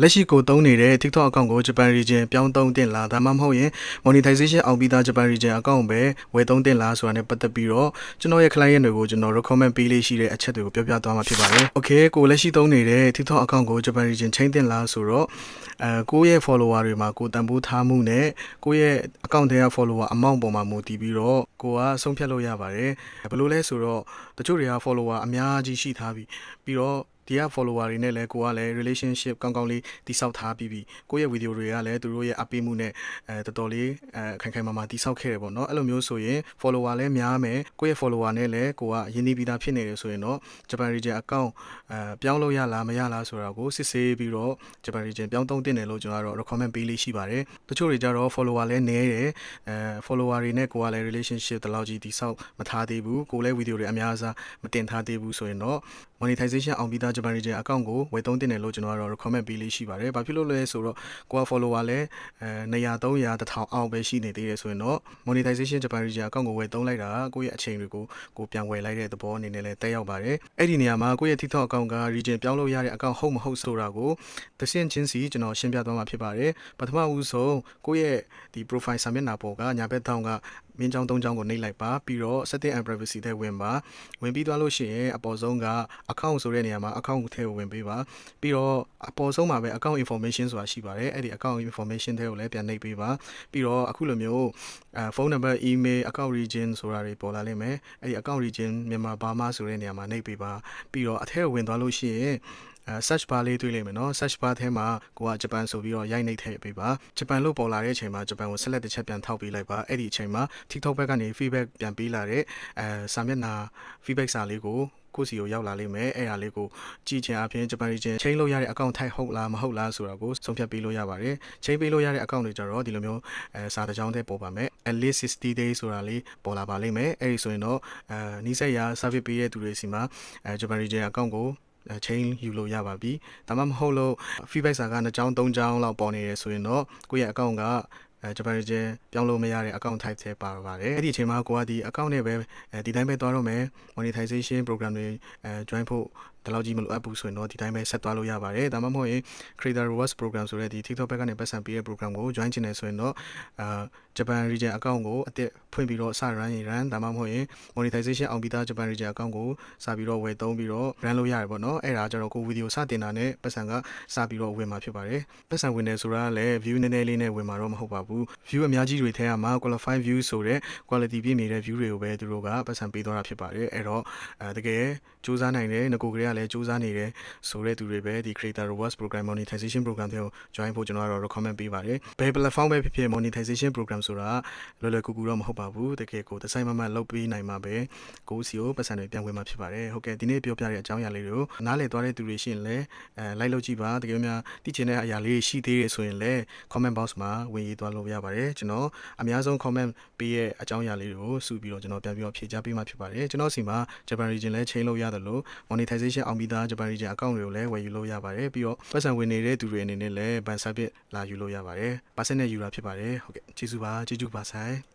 လက်ရှိကိုသုံးနေတဲ့ TikTok account ကို Japan region ပြောင်းသုံးတင်လာဒါမှမဟုတ်ရင် monetization အောင်ပြီးသား Japan region account ပဲဝယ်သုံးတင်လာဆိုတာနဲ့ပတ်သက်ပြီးတော့ကျွန်တော်ရဲ့ client တွေကိုကျွန်တော် recommend ပေးလေးရှိတဲ့အချက်တွေကိုပြောပြသွားမှာဖြစ်ပါတယ်။ Okay ကိုလက်ရှိသုံးနေတဲ့ TikTok account ကို Japan region ချိန်တင်လာဆိုတော့အဲကိုယ့်ရဲ့ follower တွေမှာကိုတန်ဖိုးထားမှုနဲ့ကိုယ့်ရဲ့ account ထဲက follower amount ပေါ်မှာမူတည်ပြီးတော့ ကိုကဆုံးဖြတ်လို့ရပါတယ်။ဘယ်လိုလဲဆိုတော့တချို့တွေက follower အများကြီးရှိထားပြီပြီးတော့ဒီက follower တွေနဲ့လည်းကိုကလည်း relationship ကောင်းကောင်းလေးတိဆောက်ထားပြီးပြီကိုယ့်ရဲ့ video တွေကလည်းသူတို့ရဲ့အပေးမှုနဲ့အဲတော်တော်လေးအဲခိုင်ခိုင်မာမာတိဆောက်ခဲ့တယ်ပေါ့နော်အဲ့လိုမျိုးဆိုရင် follower လည်းများမယ်ကိုယ့်ရဲ့ follower နဲ့လည်းကိုကရင်းနှီးပြီးသားဖြစ်နေတယ်ဆိုရင်တော့ Japan region account အဲပြောင်းလို့ရလားမရလားဆိုတာကိုစစ်ဆေးပြီးတော့ Japan region ပြောင်းသုံးတင်တယ်လို့ကျွန်တော်ကတော့ recommend ပေးလေးရှိပါတယ်တချို့တွေကြတော့ follower လည်းနည်းတယ်အဲ follower တွေနဲ့ကိုကလည်း relationship တလောက်ကြီးတိဆောက်မထားသေးဘူးကိုလည်း video တွေအများအစားမတင်ထားသေးဘူးဆိုရင်တော့ monetization အောင်ပြီးသား Japan region account ကိုဝယ်သုံးတင်တယ်လို့ကျွန်တော်ကတော့ recommend ပေးလေးရှိပါတယ်။ဘာဖြစ်လို့လဲဆိုတော့ကိုက follower လည်းအဲ200 300 1000အောက်ပဲရှိနေသေးတယ်ဆိုရင်တော့ monetization Japan region account ကိုဝယ်သုံးလိုက်တာကိုယ့်ရဲ့အချိန်တွေကိုကိုပြန်ဝယ်လိုက်တဲ့သဘောအနေနဲ့လည်းတက်ရောက်ပါတယ်။အဲ့ဒီနေရာမှာကိုယ့်ရဲ့ TikTok account က region ပြောင်းလို့ရတဲ့ account ဟုတ်မဟုတ်ဆိုတာကိုတစ်ဆင့်ချင်းစီကျွန်တော်ရှင်းပြသွားမှာဖြစ်ပါတယ်။ပထမဦးဆုံးကိုယ့်ရဲ့ဒီ profile စာမျက်နှာပေါ်ကညာဘက်တောင်းကမင်းချောင်းသုံးချောင်းကိုနှိပ်လိုက်ပါပြီးတော့ setting and privacy ထဲဝင်ပါဝင်ပြီးသွားလို့ရှိရင်အပေါ်ဆုံးက account ဆိုတဲ့နေရာမှာ account ထဲကိုဝင်ပေးပါပြီးတော့အပေါ်ဆုံးမှာပဲ account information ဆိုတာရှိပါတယ်အဲ့ဒီ account information ထဲကိုလည်းပြန်နှိပ်ပေးပါပြီးတော့အခုလိုမျိုးအဲဖုန်းနံပါတ် email account region ဆိုတာတွေပေါ်လာလိမ့်မယ်အဲ့ဒီ account region မြန်မာဘာမှဆိုတဲ့နေရာမှာနှိပ်ပေးပါပြီးတော့အထက်ကိုဝင်သွားလို့ရှိရင် အဲ search bar လေးတွေ့လိမ့်မယ်နော် search bar ထဲမှာကိုကဂျပန်ဆိုပြီးတော့ရိုက်နှိပ်ထည့်ပေးပါဂျပန်လို့ပေါ်လာတဲ့အချိန်မှာဂျပန်ကို select တစ်ချက်ပြန်ထောက်ပေးလိုက်ပါအဲ့ဒီအချိန်မှာ TikTok ဘက်ကနေ feedback ပြန်ပေးလာတဲ့အဲစာမျက်နှာ feedback စာလေးကိုကိုယ့်စီကိုရောက်လာလိမ့်မယ်အဲ့ဒါလေးကိုကြည့်ချင်အပြင်ဂျပန် region ချိန်လို့ရတဲ့ account type ဟုတ်လားမဟုတ်လားဆိုတာကိုဆုံးဖြတ်ပေးလို့ရပါတယ်ချိန်ပေးလို့ရတဲ့ account တွေကြတော့ဒီလိုမျိုးအဲစာတစ်ကြောင်းတည်းပေါ်ပါမယ် at least 60 days ဆိုတာလေးပေါ်လာပါလိမ့်မယ်အဲ့ဒီဆိုရင်တော့အဲနီးစက်ရာ service ပေးတဲ့သူတွေစီမှာအဲဂျပန် region account ကိုအဲ chain ယူလို့ရပါပြီဒါမှမဟုတ်လို့ feedback စာက2ကြောင်း3ကြောင်းလောက်ပေါ်နေရဆိုရင်တော့ကိုယ့်ရဲ့ account ကအဲဂျပန် region ပြောင်းလို့မရတဲ့ account type ထဲပါပါတယ်အဲ့ဒီအချိန်မှာကိုကဒီ account နဲ့ပဲအဲဒီတိုင်းပဲသွားတော့မယ် monetization program တွေအဲ join ဖို့ဒီလောက်ကြီးမလိုအပ်ဘူးဆိုရင်တော့ဒီတိုင်းပဲဆက်သွားလို့ရပါတယ်ဒါမှမဟုတ်ရင် creator rewards program ဆိုတဲ့ဒီ TikTok ဘက်ကနေပတ်စံပေးတဲ့ program ကို join ချင်တယ်ဆိုရင်တော့အာ Japan region account ကိုအတစ်ဖွင့်ပြီးတော့စ run ရင် run ဒါမှမဟုတ်ရင် monetization အောင်ပြီးသား Japan region account ကိုစပြီးတော့ဝယ်သုံးပြီးတော့ run လုပ်ရတယ်ပေါ့နော်အဲ့ဒါကြတော့ကို video စတင်တာနဲ့ပတ်စံကစပြီးတော့ဝင်มาဖြစ်ပါတယ်ပတ်စံဝင်တယ်ဆိုတာကလည်း view နည်းနည်းလေးနဲ့ဝင်มาတော့မဟုတ်ပါဘူး view အများကြီးတွေထဲမှာ qualify view ဆိုတဲ့ quality ပြည့်နေတဲ့ view တွေကိုပဲသူတို့ကပတ်စံပေးသွားတာဖြစ်ပါတယ်အဲ့တော့အဲတကယ်စူးစမ်းနိုင်တယ်ငကိုကလေးက လည်းစူးစမ်းနေတယ်ဆိုတဲ့သူတွေပဲဒီ creator rewards program monetization program တွေကို join ဖို့ကျွန်တော်ကတော့ recommend ပေးပါတယ်ဘယ် platform ပဲဖြစ်ဖြစ် monetization program ဆိုတာလွယ်လွယ်ကူကူတော့မဟုတ်ပါဘူးတကယ်ကိုတဆိုင်မမလုပ်ပေးနိုင်မှာပဲကိုစီကိုပတ်စံတွေပြန်ဝင်မှာဖြစ်ပါတယ်ဟုတ်ကဲ့ဒီနေ့ပြောပြတဲ့အကြောင်းအရာလေးတွေကိုနားလည်သွားတဲ့သူတွေရှိရင်လည်းအဲ like လုပ်ကြည့်ပါတကယ်များသိချင်တဲ့အရာလေးရှိသေးတယ်ဆိုရင်လည်း comment box မှာဝင်ရေးသွားလို့ရပါတယ်ကျွန်တော်အများဆုံး comment ပေးရဲ့အကြောင်းအရာလေးတွေကိုစုပြီးတော့ကျွန်တော်ပြန်ပြီးတော့ဖြေကြားပေးမှာဖြစ်ပါတယ်ကျွန်တော်စီမှာ Japan region လည်း chain လို့ရတယ်လို့ monetization အောင်ပြီးသား Japan region account တွေကိုလည်းဝယ်ယူလို့ရပါတယ်ပြီးတော့ပတ်စံဝင်နေတဲ့သူတွေအနေနဲ့လည်း ban service လာယူလို့ရပါတယ် percent နဲ့ယူတာဖြစ်ပါတယ်ဟုတ်ကဲ့ကျေးဇူးပါကျေးဇူးပါဆိုင်